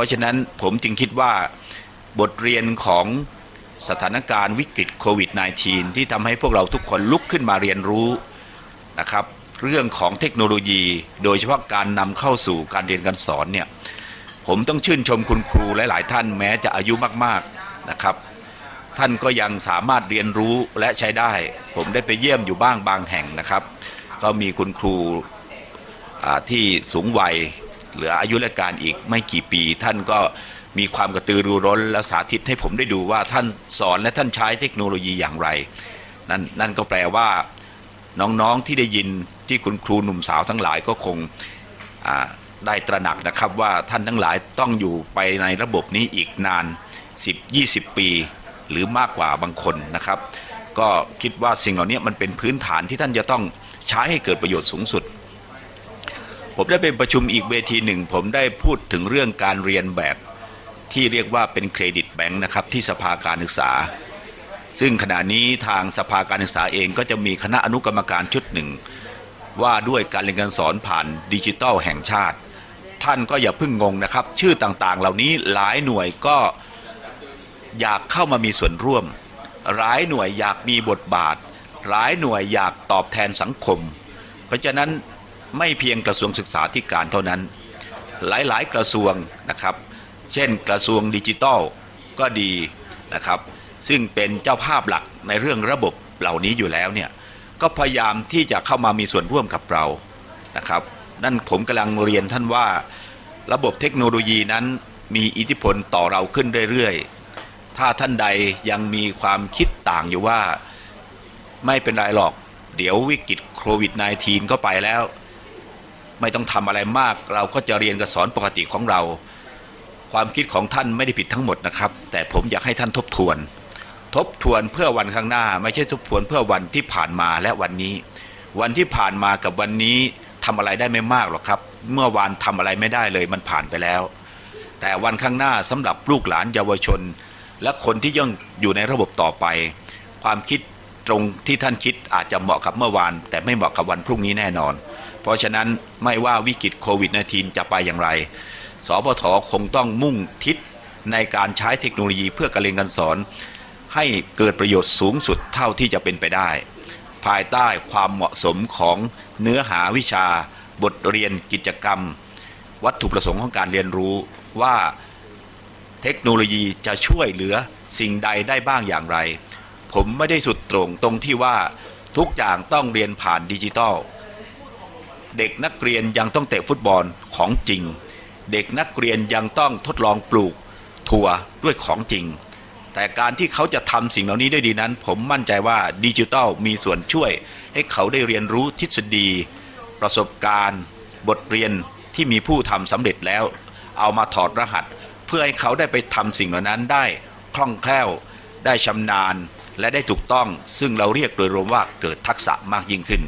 พราะฉะนั้นผมจึงคิดว่าบทเรียนของสถานการณ์วิกฤตโควิด -19 ที่ทำให้พวกเราทุกคนลุกขึ้นมาเรียนรู้นะครับ เรื่องของเทคโนโลยี โดยเฉพาะการนำเข้าสู่การเรียนการสอนเนี่ยผมต้องชื่นชมคุณครูหลาย ๆ ท่านแม้จะอายุมาก ๆ นะครับ ท่านก็ยังสามารถเรียนรู้และใช้ได้ ผมได้ไปเยี่ยมอยู่บ้างบางแห่งนะครับ ก็มีคุณครูที่สูงวัย เหลืออายุราชการอีกไม่กี่ปี ท่านก็มีความกระตือรือร้นและสาธิตให้ผมได้ดูว่าท่านสอนและท่านใช้เทคโนโลยีอย่างไรนั่นนั่นก็แปลว่าน้องๆที่ได้ยินที่คุณครูหนุ่มสาวทั้งหลายก็คงได้ตระหนักนะครับว่าท่านทั้งหลายต้องอยู่ไปในระบบนี้อีกนาน 10-20 ปี หรือมากกว่าบางคนนะครับ ก็คิดว่าสิ่งเหล่านี้มันเป็นพื้นฐานที่ท่านจะต้องใช้ให้เกิดประโยชน์สูงสุด ผมได้ไปประชุมอีกเวทีหนึ่ง ผมได้พูดถึงเรื่องการเรียนแบบที่เรียกว่าเป็นเครดิตแบงค์นะครับที่สภาการศึกษา ซึ่งขณะนี้ทางสภาการศึกษาเองก็จะมีคณะอนุกรรมการชุดหนึ่ง ว่าด้วยการเรียนการสอนผ่านดิจิทัลแห่งชาติ ท่านก็อย่าเพิ่งงงนะครับ ชื่อต่างๆ เหล่านี้หลายหน่วยก็อยากเข้ามามีส่วนร่วม หลายหน่วยอยากมีบทบาท หลายหน่วยอยากตอบแทนสังคม เพราะฉะนั้น ไม่เพียงกระทรวงศึกษาธิการเท่านั้น หลายๆ กระทรวงนะครับ เช่นกระทรวงดิจิทัลก็ดีนะครับ ซึ่งเป็นเจ้าภาพหลักในเรื่องระบบเหล่านี้อยู่แล้วเนี่ยก็พยายามที่จะเข้ามามีส่วนร่วมกับเรานะครับ นั่นผมกำลังเรียนท่านว่าระบบเทคโนโลยีนั้นมีอิทธิพลต่อเราขึ้นเรื่อยๆ ถ้าท่านใดยังมีความคิดต่างอยู่ว่าไม่เป็นไรหรอก เดี๋ยววิกฤตโควิด -19 ก็ไปแล้ว ไม่ต้องทำอะไรมาก เราก็จะเรียนกับสอนปกติของเรา ความคิดของท่านไม่ได้ผิดทั้งหมดนะครับ แต่ผมอยากให้ท่านทบทวน ทบทวนเพื่อวันข้างหน้า ไม่ใช่ทบทวนเพื่อวันที่ผ่านมาและวันนี้ วันที่ผ่านมากับวันนี้ทำอะไรได้ไม่มากหรอกครับ เมื่อวานทำอะไรไม่ได้เลยมันผ่านไปแล้ว แต่วันข้างหน้าสำหรับลูกหลานเยาวชน และคนที่ยังอยู่ในระบบต่อไป ความคิดตรงที่ท่านคิดอาจจะเหมาะกับเมื่อวาน แต่ไม่เหมาะกับวันพรุ่งนี้แน่นอน เพราะฉะนั้นไม่ว่าวิกฤตโควิด -19 จะไปอย่างไรสปทคงต้องมุ่งทิศในการใช้เทคโนโลยีเพื่อการเรียนการสอน ให้เกิดประโยชน์สูงสุดเท่าที่จะเป็นไปได้ ภายใต้ความเหมาะสมของเนื้อหาวิชา บทเรียนกิจกรรม วัตถุประสงค์ของการเรียนรู้ว่าเทคโนโลยีจะช่วยเหลือสิ่งใดได้บ้างอย่างไร ผมไม่ได้สุดตรงตรงที่ว่าทุกอย่างต้องเรียนผ่านดิจิตอล เด็กนักเรียนยังต้องเตะฟุตบอลของจริง เด็กนักเรียนยังต้องทดลองปลูกถั่วด้วยของจริง แต่การที่เขาจะทำสิ่งเหล่านี้ได้ดีนั้น ผมมั่นใจว่าดิจิทัลมีส่วนช่วย ให้เขาได้เรียนรู้ทฤษฎี ประสบการณ์ บทเรียนที่มีผู้ทำสำเร็จแล้ว เอามาถอดรหัส เพื่อให้เขาได้ไปทำสิ่งเหล่านั้นได้คล่องแคล่ว ได้ชำนาญและได้ถูกต้อง ซึ่งเราเรียกโดยรวมว่าเกิดทักษะมากยิ่งขึ้น